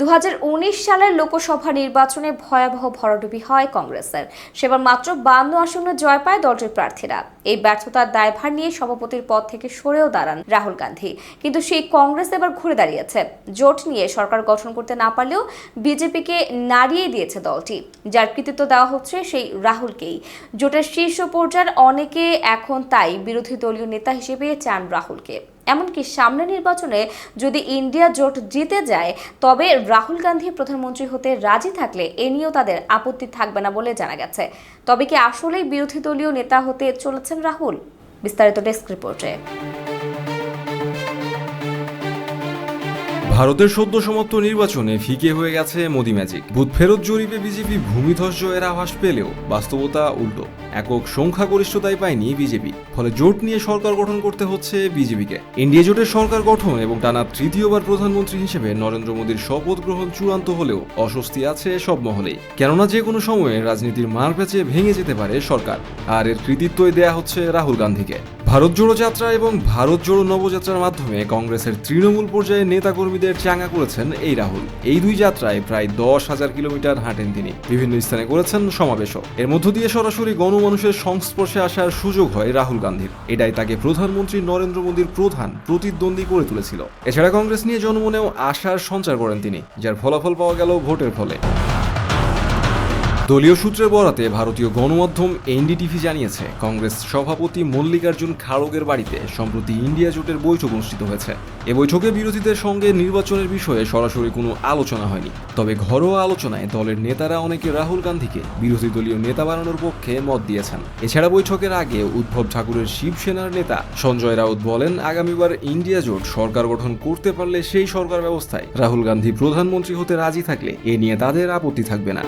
দু হাজার উনিশ সালের লোকসভা নির্বাচনে ভয়াবহ ভরাডুবি হয় কংগ্রেসের। সেবার মাত্র বান্ন আসনে জয় পায় দলটির প্রার্থীরা। এই ব্যর্থতার দায়ভার নিয়ে সভাপতির পদ থেকে সরেও দাঁড়ান রাহুল গান্ধী। কিন্তু সেই কংগ্রেস এবার ঘুরে দাঁড়িয়েছে। জোট নিয়ে সরকার গঠন করতে না পারলেও বিজেপিকে নাড়িয়ে দিয়েছে দলটি। যার কৃতিত্ব দেওয়া হচ্ছে সেই রাহুলকেই। জোটের শীর্ষ পর্যায়ের অনেকে এখন তাই বিরোধী দলীয় নেতা হিসেবে চান রাহুলকে। এমনকি সামনে নির্বাচনে যদি ইন্ডিয়া জোট জিতে যায়, তবে রাহুল গান্ধী প্রধানমন্ত্রী হতে রাজি থাকলে এ নিয়েও তাদের আপত্তি থাকবে না বলে জানা গেছে। তবে কি আসলেই বিরোধী দলীয় নেতা হতে চলেছেন রাহুল? বিস্তারিত ডেস্ক রিপোর্টে। ভারতের সদ্য সমাপ্ত নির্বাচনে ফিকে হয়ে গেছে মোদি ম্যাজিক বুথ ফেরত জরিপে বিজেপি ভূমিধ্বস এর আভাস পেলেও বাস্তবতা উল্টো। একক সংখ্যাগরিষ্ঠতাই পায়নি বিজেপি। ফলে জোট নিয়ে সরকার গঠন করতে হচ্ছে বিজেপিকে। ইন্ডিয়া জোটের সরকার গঠন এবং টানা তৃতীয়বার প্রধানমন্ত্রী হিসেবে নরেন্দ্র মোদীর শপথ গ্রহণ চূড়ান্ত হলেও অস্বস্তি আছে সব মহলেই। কেননা যে কোনো সময়ে রাজনীতির মার প্যাচে ভেঙে যেতে পারে সরকার। আর এর কৃতিত্বই দেয়া হচ্ছে রাহুল গান্ধীকে। ভারত জোড়ো যাত্রা এবং ভারত জোড়ো নবযাত্রার মাধ্যমে কংগ্রেসের তৃণমূল পর্যায়ে নেতাকর্মীদের চাঙ্গা করেছেন এই রাহুল। এই দুই যাত্রায় প্রায় দশ হাজার কিলোমিটার হাঁটেন তিনি। বিভিন্ন স্থানে করেছেন সমাবেশও। এর মধ্য দিয়ে সরাসরি গণমানুষের সংস্পর্শে আসার সুযোগ হয় রাহুল গান্ধীর। এটাই তাকে প্রধানমন্ত্রী নরেন্দ্র মোদীর প্রধান প্রতিদ্বন্দ্বী করে তুলেছিল। এছাড়া কংগ্রেস নিয়ে জনমনেও আশার সঞ্চার করেন তিনি, যার ফলাফল পাওয়া গেল ভোটের ফলে। দলীয় সূত্রের বরাতে ভারতীয় গণমাধ্যম এনডিটিভি জানিয়েছে, কংগ্রেস সভাপতি মল্লিকার্জুন খাড়গের বাড়িতে সম্প্রতি ইন্ডিয়া জোটের বৈঠক অনুষ্ঠিত হয়েছে। এ বৈঠকে বিরোধীদের সঙ্গে নির্বাচনের বিষয়ে সরাসরি কোনো আলোচনা হয়নি। তবে ঘরোয়া আলোচনায় দলের নেতারা অনেকে রাহুল গান্ধীকে বিরোধী দলীয় নেতা বানানোর পক্ষে মত দিয়েছেন। এছাড়া বৈঠকের আগে উদ্ভব ঠাকুরের শিবসেনার নেতা সঞ্জয় রাউত বলেন, আগামীবার ইন্ডিয়া জোট সরকার গঠন করতে পারলে সেই সরকার ব্যবস্থায় রাহুল গান্ধী প্রধানমন্ত্রী হতে রাজি থাকলে এ নিয়ে তাদের আপত্তি থাকবে না।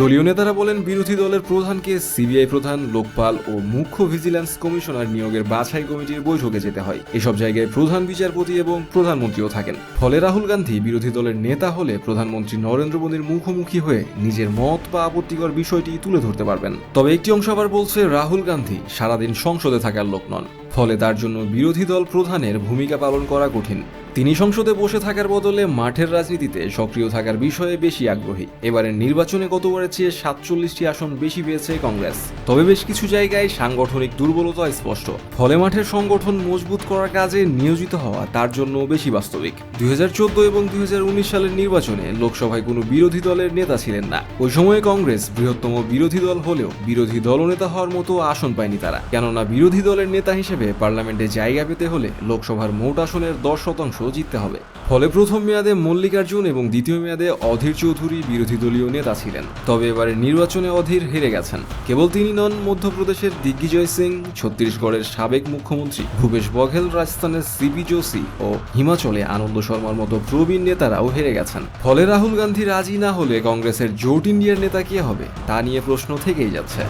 দলীয় নেতারা বলেন, বিরোধী দলের প্রধানকে সিবিআই প্রধান, লোকপাল ও মুখ্য ভিজিল্যান্স কমিশনার নিয়োগের বাছাই কমিটির বৈঠকে যেতে হয়। এসব জায়গায় প্রধান বিচারপতি এবং প্রধানমন্ত্রীও থাকেন। ফলে রাহুল গান্ধী বিরোধী দলের নেতা হলে প্রধানমন্ত্রী নরেন্দ্র মোদীর মুখোমুখি হয়ে নিজের মত বা আপত্তিকর বিষয়টি তুলে ধরতে পারবেন। তবে একটি অংশ আবার বলছে, রাহুল গান্ধী সারাদিন সংসদে থাকার লোক নন। ফলে তার জন্য বিরোধী দল প্রধানের ভূমিকা পালন করা কঠিন। তিনি সংসদে বসে থাকার বদলে মাঠের রাজনীতিতে সক্রিয় থাকার বিষয়ে বেশি আগ্রহী। এবারের নির্বাচনে গতবারের চেয়ে সাতচল্লিশটি আসন বেশি পেয়েছে কংগ্রেস। তবে বেশ কিছু জায়গায় সাংগঠনিক দুর্বলতা স্পষ্ট। ফলে মাঠের সংগঠন মজবুত করার কাজে নিয়োজিত হওয়া তার জন্য বেশি বাস্তবিক। দুই হাজার চোদ্দ এবং দুই হাজার উনিশ সালের নির্বাচনে লোকসভায় কোনো বিরোধী দলের নেতা ছিলেন না। ওই সময়ে কংগ্রেস বৃহত্তম বিরোধী দল হলেও বিরোধী দলনেতা হওয়ার মতো আসন পায়নি তারা। কেননা বিরোধী দলের নেতা হিসেবে পার্লামেন্টে জায়গা পেতে হলে লোকসভার মোট আসনের দশ শতাংশ জিততে হবে। ফলে প্রথম মেয়াদে মল্লিকার্জুন এবং দ্বিতীয় মেয়াদে অধীর চৌধুরী বিরোধী দলীয় নেতা ছিলেন। তবে এবারে নির্বাচনে অধীর হেরে গেছেন। কেবল তিনি নন, মধ্যপ্রদেশের দিগ্বিজয় সিং, ছত্তিশগড়ের সাবেক মুখ্যমন্ত্রী ভূপেশ বঘেল, রাজস্থানের সিবি যোশী ও হিমাচলে আনন্দ শর্মার মতো প্রবীণ নেতারাও হেরে গেছেন। ফলে রাহুল গান্ধী রাজি না হলে কংগ্রেসের জোট ইন্ডিয়ার নেতা কে হবে, তা নিয়ে প্রশ্ন থেকেই যাচ্ছে।